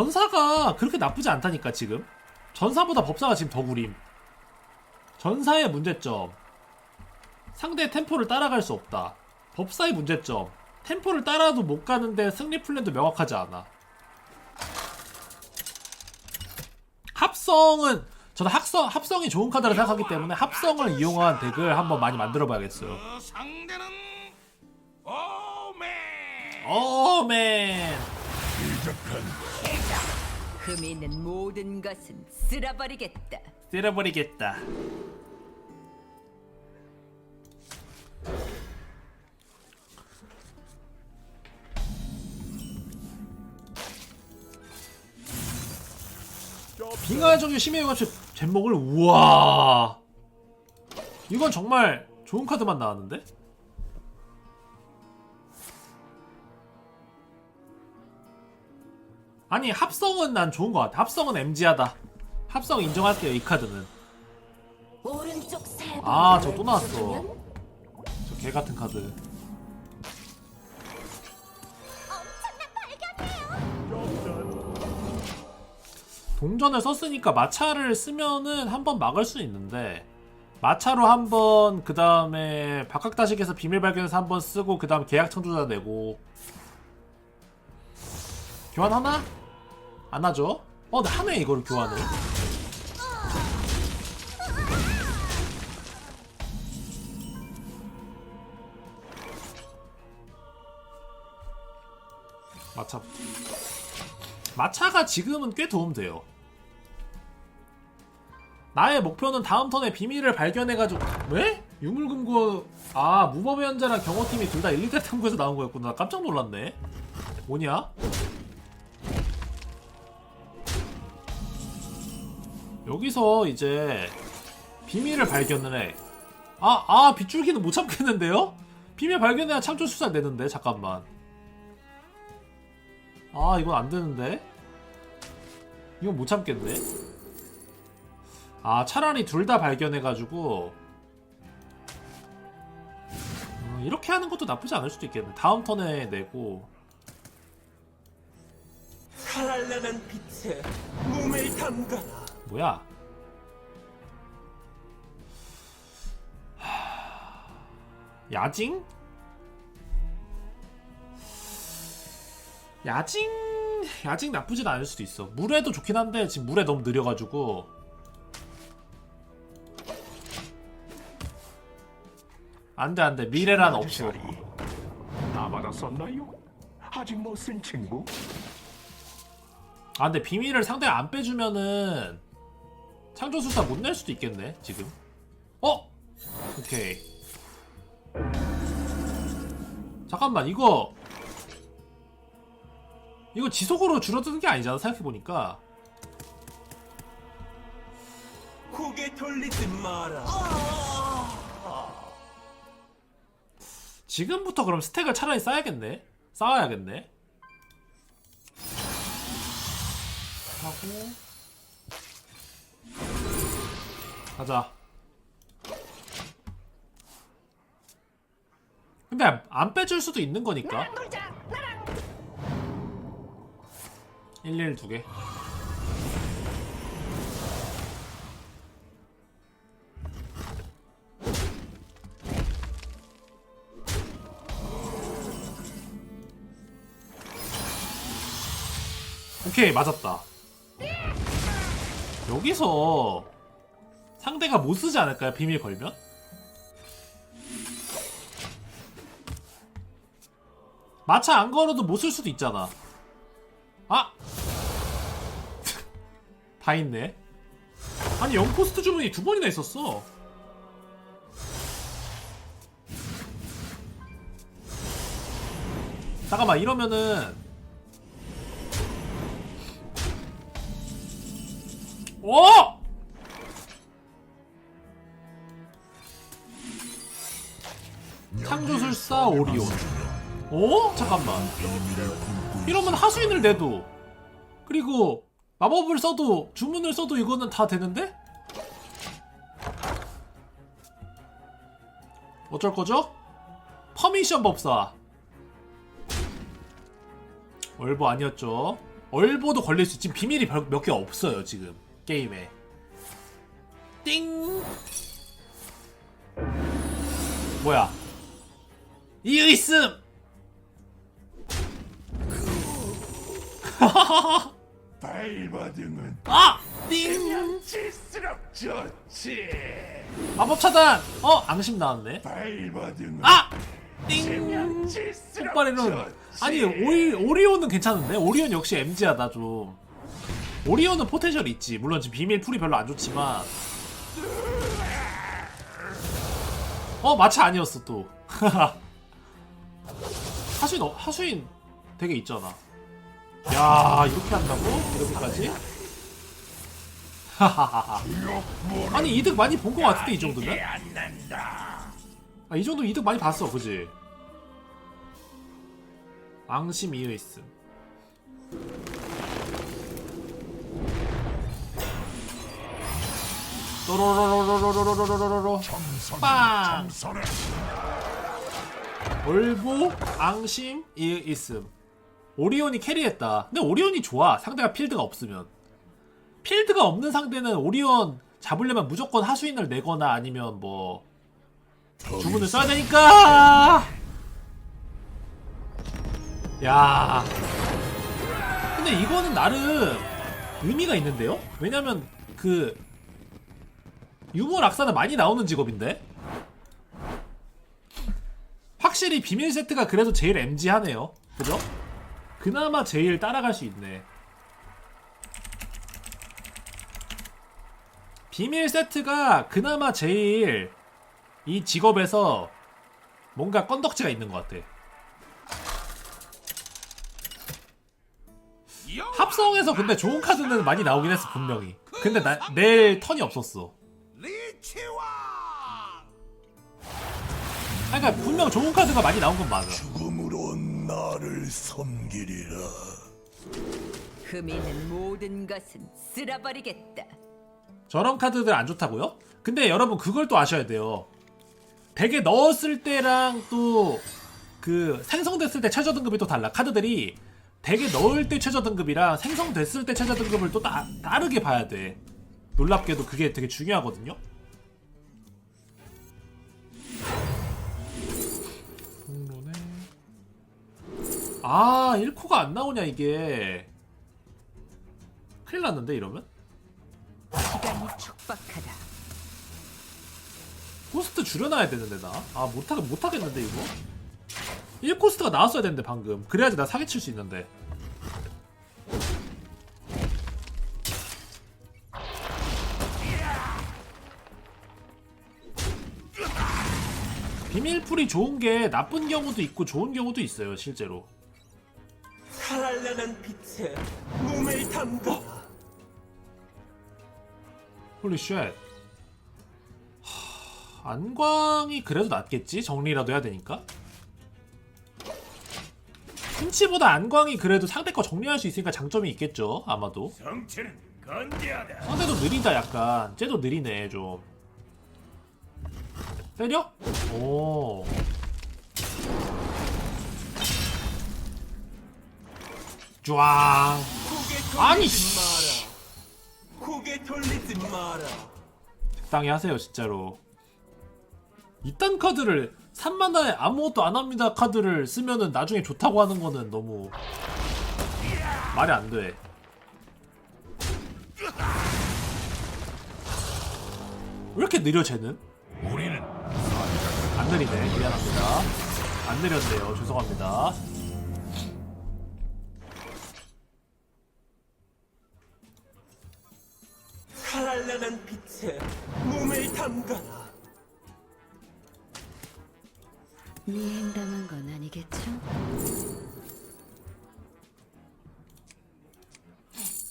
전사가 그렇게 나쁘지 않다니까 지금. 전사보다 법사가 지금 더 구림. 전사의 문제점. 상대 템포를 따라갈 수 없다. 법사의 문제점. 템포를 따라도 못 가는데 승리 플랜도 명확하지 않아. 합성은 저는 합성, 합성이 좋은 카드라 생각하기 때문에 합성을 이용한 덱을 한번 많이 만들어 봐야겠어요. 그 상대는 오맨. 오맨 흠이 있는 모든 것은 쓸어버리겠다. 때려버리겠다 빙하정의 심해 영화책 제목을 우와 이건 정말 좋은 카드만 나왔는데? 아니 합성은 난 좋은 것 같아 합성은 MG하다 합성 인정할게요 이 카드는 오른쪽 세 아, 번째를 저또 나왔어. 저 개 같은 카드. 동전을 썼으니까 마차를 쓰면은 한 번 막을 수 있는데 마차로 한번 그 다음에 박학다식에서 비밀 발견해서 한 번 쓰고 그 다음 계약 청조자 내고 교환 하나? 안 하죠? 어, 근데 하네 이거를 교환을. 마차 마차가 지금은 꽤 도움돼요 나의 목표는 다음 턴에 비밀을 발견해가지고 왜? 유물금고 아 무법의 현자랑 경호팀이 둘 다 1, 2대 탐구에서 나온 거였구나 나 깜짝 놀랐네 뭐냐? 여기서 이제 비밀을 발견을 해 아, 아, 빗줄기는 못 참겠는데요? 비밀 발견해야 창조 수사 되는데, 잠깐만. 아 이건 안 되는데 이건 못 참겠네 아 차라리 둘 다 발견해가지고 음, 이렇게 하는 것도 나쁘지 않을 수도 있겠네 다음 턴에 내고 찬란한 빛에 몸을 담가라. 뭐야? 하... 야징? 야징? 야징 나쁘진 않을 수도 있어. 물에도 좋긴 한데 지금 물에 너무 느려가지고. 안돼 안돼. 미래란 없어. 받았었나요? 아직 못 쓴 친구? 아 근데 비밀을 상대가 안 빼주면은 창조술사 못 낼 수도 있겠네 지금. 어? 오케이. 잠깐만 이거. 이거 지속으로 줄어드는 게 아니잖아 생각해보니까. 고개 돌리지 마라. 지금부터 그럼 스택을 차라리 쌓아야겠네? 쌓아야겠네? 하고 가자. 근데 안 빼줄 수도 있는 거니까. 11 두개. 오케이 맞았다. 여기서 상대가 못 쓰지 않을까요 비밀 걸면? 마차 안 걸어도 못 쓸 수도 있잖아 아! 다 있네 아니 영포스트 주문이 두 번이나 있었어 잠깐만 이러면은 오! 창조술사 오리온. 오? 잠깐만. 이러면 하수인을 내도 그리고 마법을 써도 주문을 써도 이거는 다 되는데? 어쩔 거죠? 퍼미션 법사. 얼보 아니었죠? 얼보도 걸릴 수 지금 비밀이 몇 개 없어요 지금 게임에 띵 뭐야 있음 발버둥은 아! 띵! 질수록 좋지. 마법 차단! 어? 앙심 나왔네. 발버둥은 아! 띵! 질수록 좋지. 아니 오리, 오리온은 괜찮은데? 오리온 역시 MG하다 좀. 오리온은 포텐셜이 있지. 물론 지금 비밀 풀이 별로 안 좋지만. 어 마차 아니었어 또. 하수인 어, 하수인 되게 있잖아. 야 이렇게 한다고? 이렇게까지? 하하하하. 아니 이득 많이 본 것 같은데 이 정도면? 안 난다. 아, 이 정도 이득 많이 봤어, 그지? 앙심 이어 있음. 또로로로로로로로로로로로 빵! 정선을 올보 앙심 이어 있음. 오리온이 캐리했다. 근데 오리온이 좋아. 상대가 필드가 없으면. 필드가 없는 상대는 오리온 잡으려면 무조건 하수인을 내거나 아니면 뭐 주문을 써야 되니까. 야. 근데 이거는 나름 의미가 있는데요? 왜냐면 그 유머 락사는 많이 나오는 직업인데. 확실히 비밀 세트가 그래도 제일 MG하네요. 그죠? 그나마 제일 따라갈 수 있네. 비밀 세트가 그나마 제일 이 직업에서 뭔가 건덕지가 있는 것 같아. 합성에서 근데 좋은 카드는 많이 나오긴 했어 분명히. 근데 나, 낼 턴이 없었어. 그러니까 분명 좋은 카드가 많이 나온 건 맞아. 죽음으로 나를 섬기리라. 흠 있는 모든 것은 쓸어버리겠다. 저런 카드들 안 좋다고요? 근데 여러분 그걸 또 아셔야 돼요. 덱에 넣었을 때랑 또 그 생성됐을 때 최저 등급이 또 달라. 카드들이 덱에 넣을 때 최저 등급이랑 생성됐을 때 최저 등급을 또 따, 다르게 봐야 돼. 놀랍게도 그게 되게 중요하거든요. 아 1코가 안 나오냐 이게 큰일 났는데 이러면? 시간이 촉박하다. 코스트 줄여놔야 되는데 나. 아 못하겠 못하겠는데 이거. 1코스트가 나왔어야 되는데 방금. 그래야지 나 사기칠 수 있는데. 비밀풀이 좋은 게 나쁜 경우도 있고 좋은 경우도 있어요 실제로. 살아나는 빛에 몸을 담가 홀리 쉣. 하, 안광이 그래도 낫겠지? 정리라도 해야 되니까. 훔치보다 안광이 그래도 상대 거 정리할 수 있으니까 장점이 있겠죠? 아마도. 정치는 건재하다. 상대도 느리다 약간. 쟤도 느리네 좀. 때려? 오. 쫙. 아니, 마라 고개 돌리지 마라. 적당히 하세요 진짜로. 이딴 카드를 3만화에 아무것도 안 합니다 카드를 쓰면은 나중에 좋다고 하는 거는 너무 말이 안돼. 왜 이렇게 느려 쟤는? 우리는 안 느리네. 미안합니다. 안 느렸네요. 죄송합니다 빛에 몸을 담가라 미행당한 건 아니겠죠?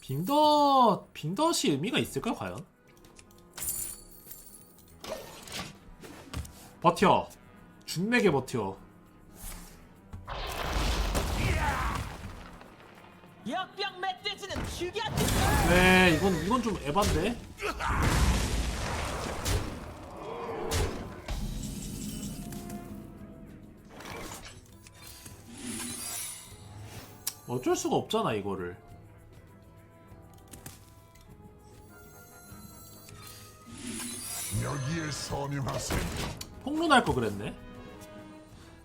빈덧 빈덧이 의미가 있을까 과연? 버텨. 준내게 버텨. 역병 멧돼지는 죽여 네 이건 이건 좀 에반데 어쩔 수가 없잖아 이거를. 여기에 서명하세요. 폭로날 거 그랬네.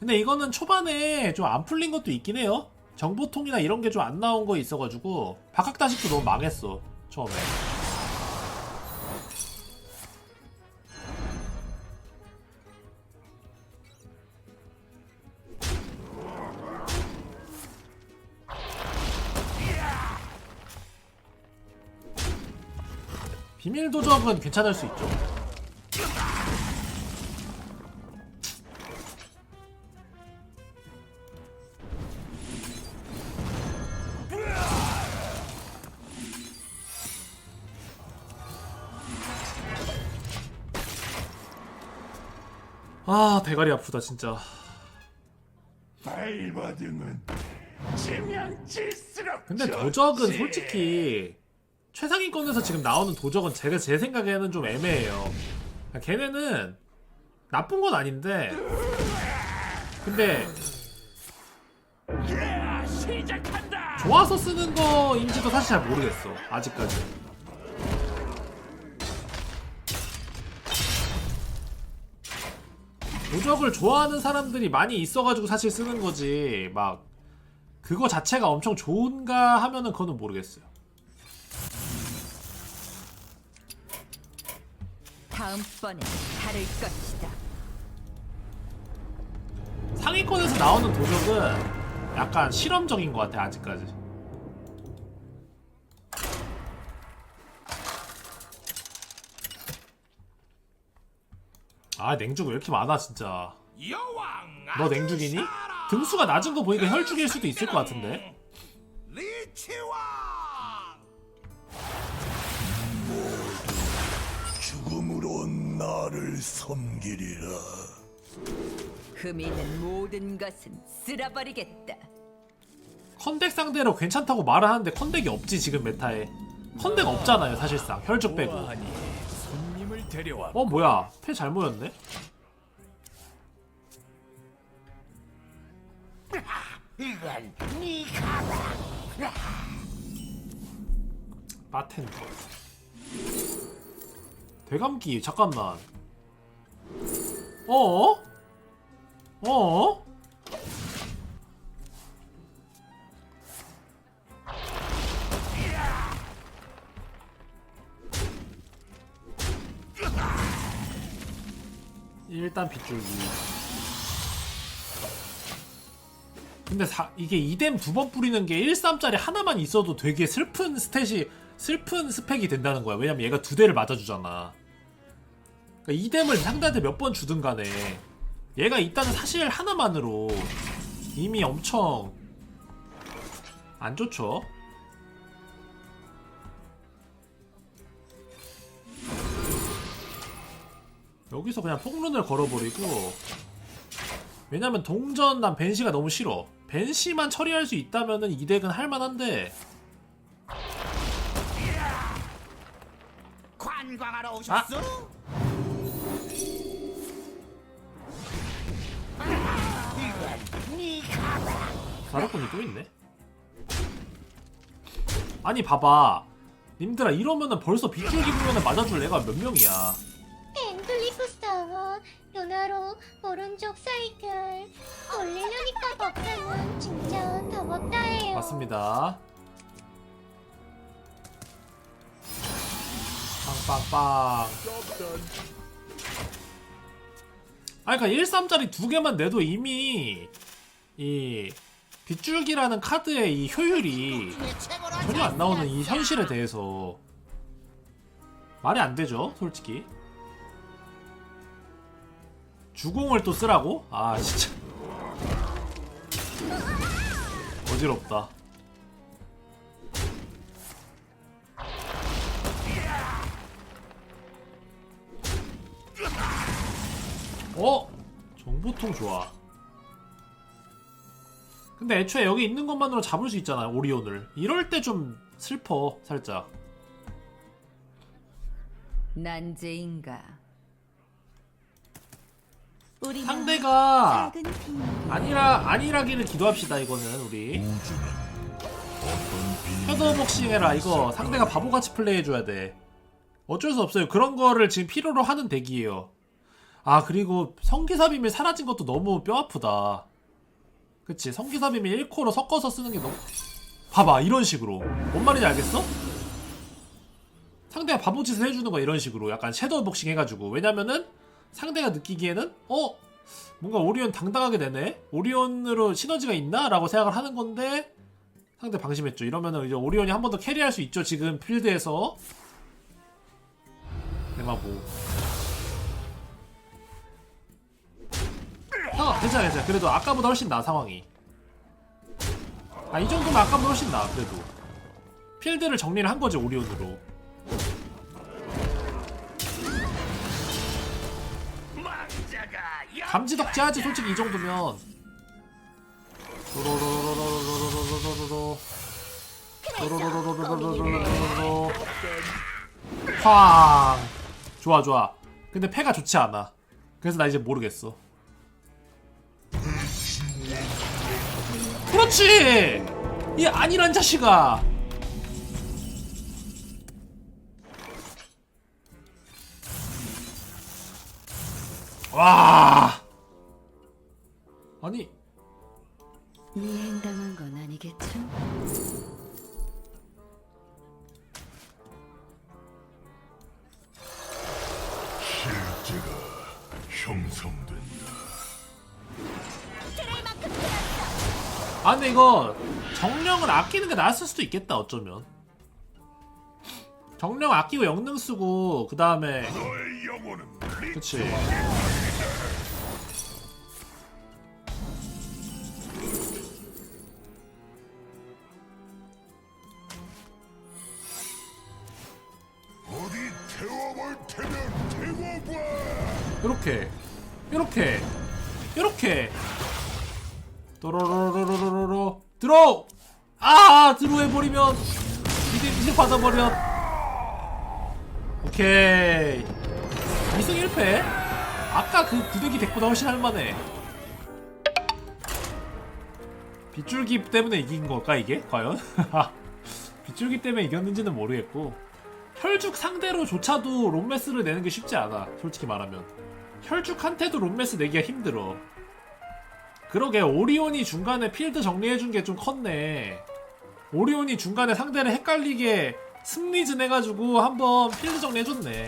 근데 이거는 초반에 좀 안 풀린 것도 있긴 해요. 정보통이나 이런 게 좀 안 나온 거 있어가지고 박학다식도 너무 망했어 처음에. 비밀 도적은 괜찮을 수 있죠. 아 대가리 아프다 진짜. 근데. 도적은 솔직히 최상위권에서 지금 나오는 도적은 제가 제 생각에는 좀 애매해요. 그러니까 걔네는 나쁜 건 아닌데 근데. 좋아서 쓰는 거인지도 사실 잘 모르겠어 아직까지. 도적을 좋아하는 사람들이 많이 있어가지고 사실 쓰는 거지 막 그거 자체가 엄청 좋은가 하면은 그거는 모르겠어요. 다음번엔 다를 것이다. 상위권에서 나오는 도적은 약간 실험적인 것 같아 아직까지. 아 냉죽 왜 이렇게 많아 진짜. 너 냉죽이니? 등수가 낮은 거 보니까 혈죽일 수도 있을 것 같은데. 나를 섬기리라. 흠 있는 모든 것은 쓸어버리겠다. 컨덱 상대로 괜찮다고 말을 하는데 컨덱이 없지 지금 메타에. 컨덱 없잖아요 사실상 혈죽 빼고. 손님을 데려와. 어 뭐야 패 잘 모였네. 바텐더 대감기 잠깐만 어? 어? 일단 빗줄기 근데 사, 이게 이뎀 두 번 뿌리는 게 1-3짜리 하나만 있어도 되게 슬픈 스탯이 슬픈 스펙이 된다는 거야. 왜냐면 얘가 두 대를 맞아주잖아. 그러니까 이뎀을 상대한테 몇 번 주든 간에 얘가 있다는 사실 하나만으로 이미 엄청 안 좋죠. 여기서 그냥 폭run을 걸어버리고 왜냐면 동전 난 벤시가 너무 싫어. 벤시만 처리할 수 있다면은 이 덱은 할만한데 관광하러 오셨어? 사라꾼이 또 있네. 아니 봐봐. 님들아 이러면은 벌써 빗줄기 보면은 맞아줄 애가 몇 명이야. 엔들리프 스타 연하로 오른쪽 사이클 올리려니까 법사는 진짜 더 못다해요 맞습니다. 빵빵빵. 아 그니까 1-3짜리 두 개만 내도 이미 이 빗줄기라는 카드의 이 효율이 전혀 안 나오는 이 현실에 대해서 말이 안 되죠, 솔직히. 주공을 또 쓰라고? 아, 진짜. 어지럽다. 어? 정보통 좋아. 근데 애초에 여기 있는 것만으로 잡을 수 있잖아 오리온을. 이럴 때 좀 슬퍼 살짝. 난제인가. 상대가 아니라 아니라기를 기도합시다 이거는 우리. 헤드복싱해라 이거. 상대가 바보같이 플레이해줘야 돼. 어쩔 수 없어요. 그런 거를 지금 필요로 하는 덱이에요. 아 그리고 성기사 비밀 사라진 것도 너무 뼈아프다. 그치 성기사 비밀 1코로 섞어서 쓰는 게 너무 봐봐 이런 식으로 뭔 말인지 알겠어? 상대가 바보짓을 해주는 거 이런 식으로 약간 섀도우 복싱 해가지고 왜냐면은 상대가 느끼기에는 어? 뭔가 오리온 당당하게 되네? 오리온으로 시너지가 있나? 라고 생각을 하는 건데 상대 방심했죠 이러면은 이제 오리온이 한 번 더 캐리할 수 있죠 지금 필드에서 대마보 어, 괜찮아, 괜찮아. 그래도 아까보다 훨씬 나아 상황이. 아, 이 정도면 아까보다 훨씬 나아 그래도. 필드를 정리를 한 거지, 오리온으로. 감지덕지하지, 솔직히 이 정도면. 도로로로로로로로로로로로. 도로로로로로로로로로로. 쾅! 좋아, 좋아. 근데 패가 좋지 않아. 그래서 나 이제 모르겠어. 그렇지. 이 아니란 자식아. 와. 아니. 미행당한 건 아니겠죠? 아 근데 이거 정령을 아끼는 게 나았을 수도 있겠다 어쩌면. 정령 아끼고 영능 쓰고 그 다음에 그치. 요렇게 요렇게 요렇게 또로로로로로로 들어! 아 들어 해버리면. 이제 받아버려. 오케이. 2승 1패. 아까 그 구대기 덱보다 훨씬 할만해. 빗줄기 때문에 이긴 걸까 이게? 과연? 빗줄기 때문에 이겼는지는 모르겠고. 혈죽 상대로조차도 롬메스를 내는 게 쉽지 않아 솔직히 말하면. 혈죽한테도 롬메스 내기가 힘들어 그러게 오리온이 중간에 필드 정리해준 게 좀 컸네. 오리온이 중간에 상대를 헷갈리게 승리즌 해가지고 한번 필드 정리해줬네